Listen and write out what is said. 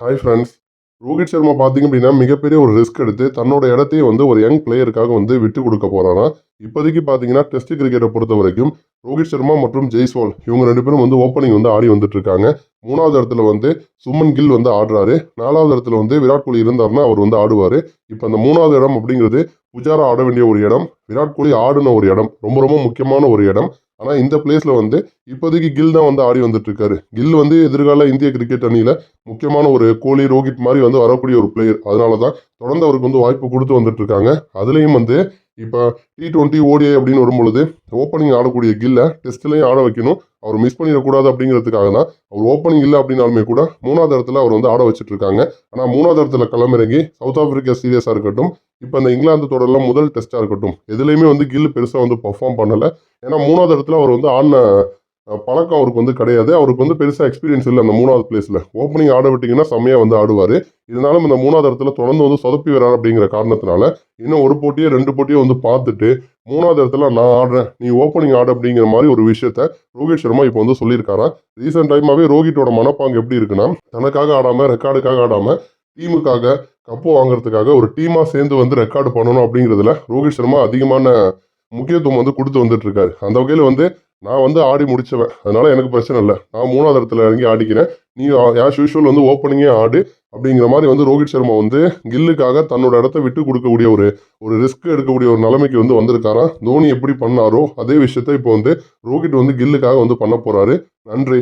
Hi friends Rohit Sharma பார்த்தீங்க அப்படின்னா மிகப்பெரிய ஒரு ரிஸ்க் எடுத்து தன்னோட இடத்தையே வந்து ஒரு யங் பிளேயருக்காக வந்து விட்டு கொடுக்க போகிறாராம் இப்போதைக்கு பார்த்தீங்கன்னா டெஸ்ட் கிரிக்கெட்டை பொறுத்த வரைக்கும் ரோஹித் சர்மா மற்றும் ஜெய்ஸ்வால் இவங்க ரெண்டு பேரும் வந்து ஓப்பனிங் வந்து ஆடி வந்துட்டு இருக்காங்க. மூணாவது இடத்துல வந்து சுமன் கில் வந்து ஆடுறாரு. நாலாவது இடத்துல வந்து விராட் கோலி இருந்தார்னா அவர் வந்து ஆடுவார். இப்போ அந்த மூணாவது இடம் அப்படிங்கிறது புஜாரா ஆட வேண்டிய ஒரு இடம் விராட் கோலி ஆடின ஒரு இடம் ரொம்ப ரொம்ப முக்கியமான ஒரு இடம். ஆனால் இந்த பிளேஸில் வந்து இப்போதைக்கு கில் தான் வந்து ஆடி வந்துட்டுருக்காரு. கில் வந்து எதிர்கால இந்திய கிரிக்கெட் அணியில் முக்கியமான ஒரு கோலி ரோஹித் மாதிரி வந்து வரக்கூடிய ஒரு பிளேயர் அதனால தான் தொடர்ந்து அவருக்கு வந்து வாய்ப்பு கொடுத்து வந்துட்டுருக்காங்க. அதுலேயும் வந்து இப்போ டி டுவெண்ட்டி ஓடிஐ அப்படின்னு வரும்பொழுது ஓப்பனிங் ஆடக்கூடிய கில்லை டெஸ்ட்லையும் ஆட வைக்கணும். அவர் மிஸ் பண்ணிடக்கூடாது அப்படிங்கிறதுக்காக தான் அவர் ஓப்பனிங் இல்லை அப்படின்னாலுமே கூட மூணாவது இடத்துல அவர் வந்து ஆட வச்சுட்ருக்காங்க ஆனால் மூணாவது இடத்துல களமிறங்கி சவுத் ஆப்பிரிக்கா சீரியஸாக இருக்கட்டும் இப்போ இந்த இங்கிலாந்து தொடரில் முதல் டெஸ்ட்டாக இருக்கட்டும் எதுலேயுமே வந்து கில் பெருசாக வந்து பர்ஃபார்ம் பண்ணலை. ஏன்னா மூணாவது இடத்துல அவர் வந்து ஆடின பழக்கம் அவருக்கு வந்து கிடையாது. அவருக்கு வந்து பெருசாக எக்ஸ்பீரியன்ஸ் இல்லை அந்த மூணாவது பிளேஸில் ஓப்பனிங் ஆட விட்டிங்கன்னா செம்மையாக வந்து ஆடுவார். இதனாலும் இந்த மூணாவது இடத்துல தொடர்ந்து வந்து சொதப்பி வரார் அப்படிங்கிற காரணத்தினால இன்னும் ஒரு போட்டியோ ரெண்டு போட்டியோ வந்து பார்த்துட்டு மூணாவது இடத்துல நான் ஆடுறேன் நீ ஓப்பனிங் ஆடு அப்படிங்கிற மாதிரி ஒரு விஷயத்த ரோஹித் சர்மா இப்போ வந்து சொல்லியிருக்காராம் ரீசெண்ட் டைமாகவே ரோஹித்தோட மனப்பாங்கு எப்படி இருக்குன்னா தனக்காக ஆடாமல் ரெக்கார்டுக்காக ஆடாமல் டீமுக்காக கப்பு வாங்குறதுக்காக ஒரு டீமாக சேர்ந்து வந்து ரெக்கார்டு பண்ணணும் அப்படிங்கிறதுல ரோஹித் சர்மா அதிகமான முக்கியத்துவம் வந்து கொடுத்து வந்துட்டு இருக்காரு. அந்த வகையில் வந்து நான் வந்து ஆடி முடிச்சவன். அதனால எனக்கு பிரச்சனை இல்லை. நான் மூணாவது இடத்துல இறங்கி ஆடிக்கிறேன். நீ ஆஸ் யூஷுவல் வந்து ஓப்பனிங்கே ஆடு. அப்படிங்கிற மாதிரி வந்து ரோஹித் சர்மா வந்து கில்லுக்காக தன்னோட இடத்த விட்டு கொடுக்கக்கூடிய ஒரு ஒரு ரிஸ்க் எடுக்கக்கூடிய ஒரு நிலைமைக்கு வந்து வந்திருக்காராம். தோனி எப்படி பண்ணாரோ அதே விஷயத்த இப்போ வந்து ரோஹித் வந்து கில்லுக்காக வந்து பண்ண போறாரு. நன்றி.